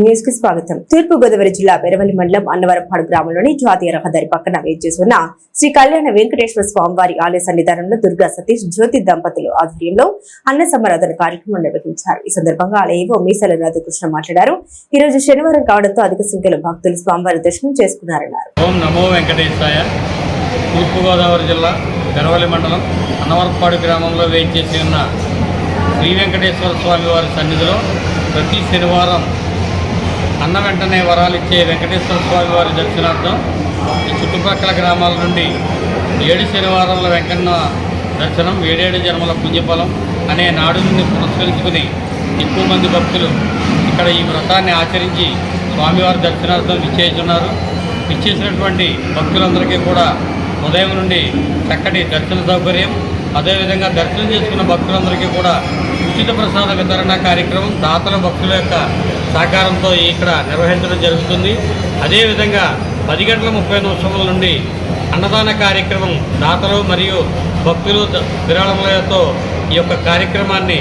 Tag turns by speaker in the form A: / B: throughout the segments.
A: న్యూస్కి స్వాగతం. తూర్పు గోదావరి జిల్లా పెరవలి మండలం అన్నవరపాడు గ్రామంలోని జాతీయ రహదారి పక్కన వేచేసి ఉన్న శ్రీ కళ్యాణ వెంకటేశ్వర స్వామివారి ఆలయ సన్నిధానంలో దుర్గా సతీష్ జ్యోతి దంపతులు ఆధ్వర్యంలో అన్న సమరాధన కార్యక్రమం నిర్వహించారు. ఈ సందర్భంగా ఆలయంలో మీసాల రాధాకృష్ణ మాట్లాడారు. ఈ రోజు శనివారం కావడంతో అధిక సంఖ్యలో భక్తులు స్వామివారి దర్శనం చేసుకున్నారన్నారు.
B: ఓం నమో వెంకటేశాయ. తూర్పుగోదావరి జిల్లా మండలం అన్నవరపాడు గ్రామంలో వేయించేసి ఉన్న శ్రీ వెంకటేశ్వర స్వామి వారి సన్నిధిలో ప్రతి శనివారం అన్న వెంటనే వరాలు ఇచ్చే వెంకటేశ్వర స్వామి వారి దర్శనార్థం ఈ చుట్టుపక్కల గ్రామాల నుండి ఏడు శనివారాల వెంకన్న దర్శనం ఏడేడు జన్మల పుణ్యఫలం అనే నాడుని పురస్కరించుకుని ఎక్కువ మంది భక్తులు ఇక్కడ ఈ వ్రతాన్ని ఆచరించి స్వామివారి దర్శనార్థం విచ్చేస్తున్నారు. విచ్చేసినటువంటి భక్తులందరికీ కూడా ఉదయం నుండి చక్కటి దర్శన సౌకర్యం. అదేవిధంగా దర్శనం చేసుకున్న భక్తులందరికీ కూడా ఉచిత ప్రసాద వితరణ కార్యక్రమం. దాతల భక్తుల యొక్క సహకారంతో ఇక్కడ నిర్వహించడం జరుగుతుంది. అదేవిధంగా పది గంటల ముప్పై నిమిషముల నుండి అన్నదాన కార్యక్రమం దాతలు మరియు భక్తులు విరాళములతో ఈ యొక్క కార్యక్రమాన్ని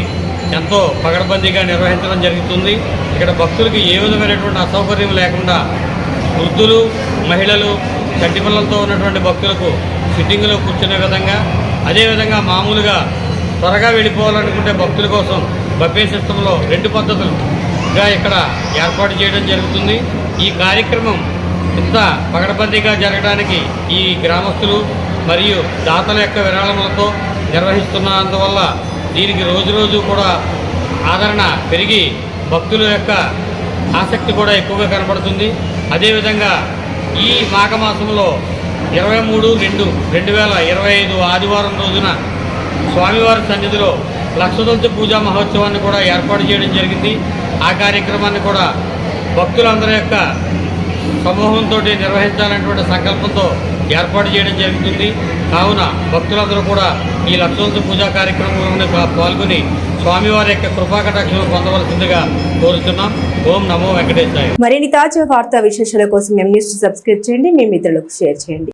B: ఎంతో పగడబందీగా నిర్వహించడం జరుగుతుంది. ఇక్కడ భక్తులకి ఏ విధమైనటువంటి అసౌకర్యం లేకుండా వృద్ధులు మహిళలు చట్టిపిల్లలతో ఉన్నటువంటి భక్తులకు సిట్టింగ్లో కూర్చునే విధంగా అదేవిధంగా మామూలుగా త్వరగా వెళ్ళిపోవాలనుకుంటే భక్తుల కోసం బఫే సిస్టంలో రెండు పద్ధతులు గా ఇక్కడ ఏర్పాటు చేయడం జరుగుతుంది. ఈ కార్యక్రమం ఇంత పగడబందీగా జరగడానికి ఈ గ్రామస్తులు మరియు దాతల యొక్క విరాళములతో నిర్వహిస్తున్నందువల్ల దీనికి రోజు రోజు కూడా ఆదరణ పెరిగి భక్తుల యొక్క ఆసక్తి కూడా ఎక్కువగా కనబడుతుంది. అదేవిధంగా ఈ మాఘమాసంలో ఇరవై మూడు రెండు రెండు వేల ఇరవై ఐదు ఆదివారం రోజున స్వామివారి సన్నిధిలో లక్షదొంతి పూజా మహోత్సవాన్ని కూడా ఏర్పాటు చేయడం జరిగింది. ఆ కార్యక్రమాన్ని కూడా భక్తులందరి యొక్క సమూహంతో నిర్వహించాలనేటువంటి సంకల్పంతో ఏర్పాటు చేయడం జరుగుతుంది. కావున భక్తులందరూ కూడా ఈ లక్షదొంతి పూజా కార్యక్రమంలో పాల్గొని స్వామివారి యొక్క కృపాకటాక్షలు పొందవలసిందిగా కోరుతున్నాం ఓం నమో వెంకటేశాయ.
A: మరిన్ని తాజా వార్తా విశేషాల కోసం మేము న్యూస్ సబ్స్క్రైబ్ చేయండి. మీ మిత్రులకు షేర్ చేయండి.